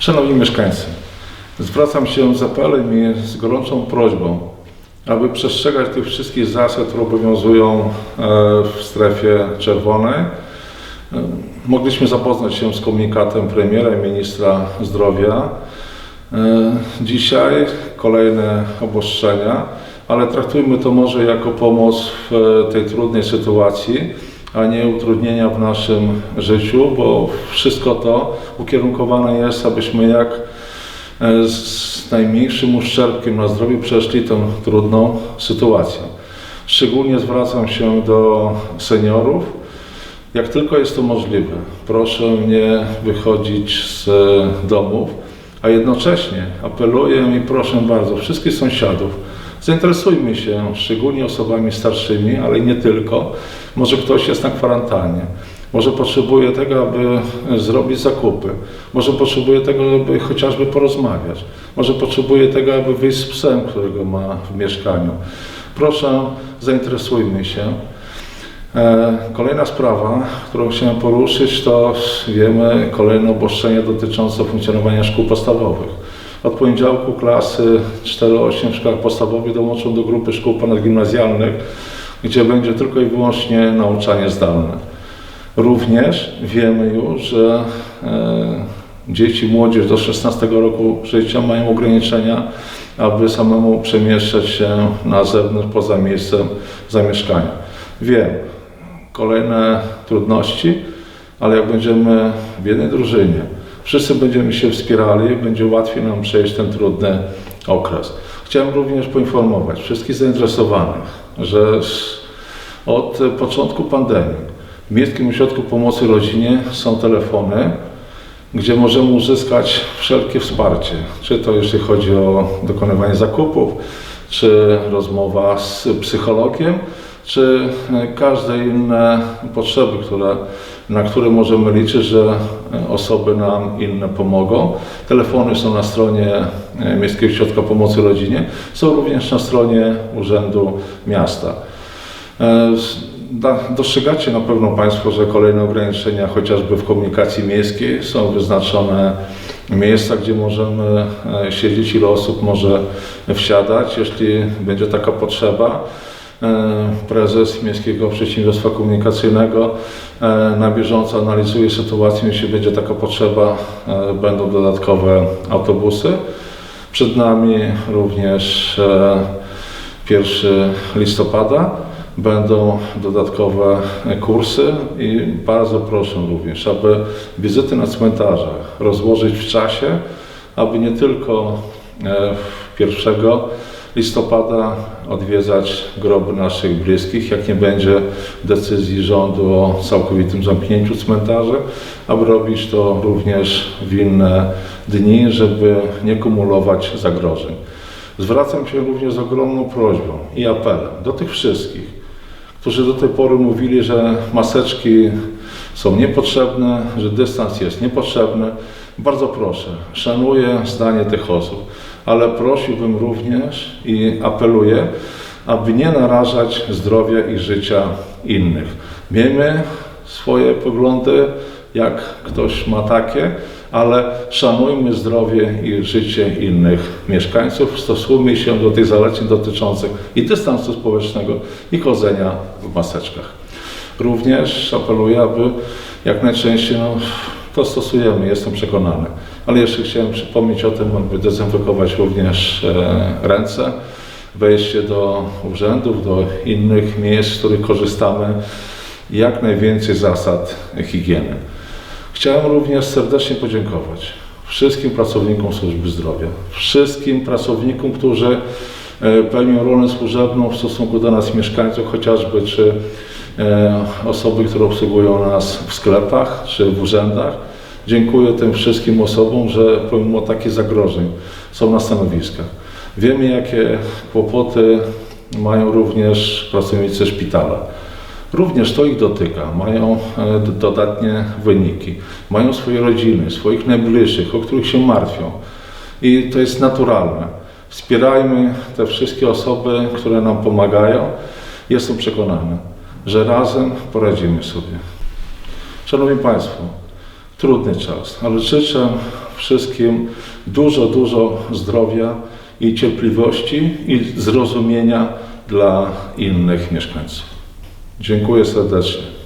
Szanowni mieszkańcy, zwracam się z apelem i z gorącą prośbą, aby przestrzegać tych wszystkich zasad, które obowiązują e, w strefie czerwonej. E, Mogliśmy zapoznać się z komunikatem premiera i ministra zdrowia. E, Dzisiaj kolejne obostrzenia, ale traktujmy to może jako pomoc w tej trudnej sytuacji, a nie utrudnienia w naszym życiu, bo wszystko to ukierunkowane jest, abyśmy jak e, z najmniejszym uszczerbkiem na zdrowiu przeszli tę trudną sytuację. Szczególnie zwracam się do seniorów. Jak tylko jest to możliwe, proszę nie wychodzić z domów, a jednocześnie apeluję i proszę bardzo wszystkich sąsiadów, zainteresujmy się szczególnie osobami starszymi, ale nie tylko. Może ktoś jest na kwarantannie, może potrzebuje tego, aby zrobić zakupy, może potrzebuje tego, żeby chociażby porozmawiać, może potrzebuje tego, aby wyjść z psem, którego ma w mieszkaniu. Proszę, zainteresujmy się. E, Kolejna sprawa, którą chciałem poruszyć, to wiemy kolejne obostrzenia dotyczące funkcjonowania szkół podstawowych. Od poniedziałku klasy 4-8 w szkołach podstawowych dołączą do grupy szkół ponadgimnazjalnych, gdzie będzie tylko i wyłącznie nauczanie zdalne. Również wiemy już, że e, dzieci, młodzież do 16 roku życia mają ograniczenia, aby samemu przemieszczać się na zewnątrz poza miejscem zamieszkania. Wiem, kolejne trudności, ale jak będziemy w jednej drużynie, wszyscy będziemy się wspierali, będzie łatwiej nam przejść ten trudny okres. Chciałem również poinformować wszystkich zainteresowanych, że od początku pandemii w Miejskim Ośrodku Pomocy Rodzinie są telefony, gdzie możemy uzyskać wszelkie wsparcie, czy to jeśli chodzi o dokonywanie zakupów, czy rozmowa z psychologiem, czy e, każde inne potrzeby, które, na które możemy liczyć, że e, osoby nam inne pomogą. Telefony są na stronie e, Miejskiego Ośrodka Pomocy Rodzinie, są również na stronie Urzędu Miasta. Dostrzegacie na pewno Państwo, że kolejne ograniczenia, chociażby w komunikacji miejskiej, są wyznaczone miejsca, gdzie możemy siedzieć, ile osób może wsiadać, jeśli będzie taka potrzeba. E, Prezes Miejskiego Przedsiębiorstwa Komunikacyjnego e, na bieżąco analizuje sytuację, jeśli będzie taka potrzeba, e, będą dodatkowe autobusy. Przed nami również e, 1 listopada będą dodatkowe kursy i bardzo proszę również, aby wizyty na cmentarzach rozłożyć w czasie, aby nie tylko e, 1 listopada odwiedzać groby naszych bliskich, jak nie będzie decyzji rządu o całkowitym zamknięciu cmentarzy, aby robić to również w inne dni, żeby nie kumulować zagrożeń. Zwracam się również z ogromną prośbą i apelem do tych wszystkich, którzy do tej pory mówili, że maseczki są niepotrzebne, że dystans jest niepotrzebny. Bardzo proszę, szanuję zdanie tych osób, ale prosiłbym również i apeluję, aby nie narażać zdrowia i życia innych. Miejmy swoje poglądy, jak ktoś ma takie, ale szanujmy zdrowie i życie innych mieszkańców, stosujmy się do tych zaleceń dotyczących i dystansu społecznego, i chodzenia w maseczkach. Również apeluję, aby jak najczęściej no, to stosujemy, jestem przekonany. Ale jeszcze chciałem przypomnieć o tym, aby dezynfekować również e, ręce, wejście do urzędów, do innych miejsc, z których korzystamy, jak najwięcej zasad higieny. Chciałem również serdecznie podziękować wszystkim pracownikom służby zdrowia, wszystkim pracownikom, którzy e, pełnią rolę służebną w stosunku do nas mieszkańców, chociażby czy e, osoby, które obsługują nas w sklepach czy w urzędach. Dziękuję tym wszystkim osobom, że pomimo takich zagrożeń są na stanowiskach. Wiemy, jakie kłopoty mają również pracownicy szpitala. Również to ich dotyka, mają e, dodatnie wyniki, mają swoje rodziny, swoich najbliższych, o których się martwią. I to jest naturalne. Wspierajmy te wszystkie osoby, które nam pomagają. Jestem przekonany, że razem poradzimy sobie. Szanowni Państwo, trudny czas, ale życzę wszystkim dużo, dużo zdrowia i cierpliwości i zrozumienia dla innych mieszkańców. Dziękuję serdecznie.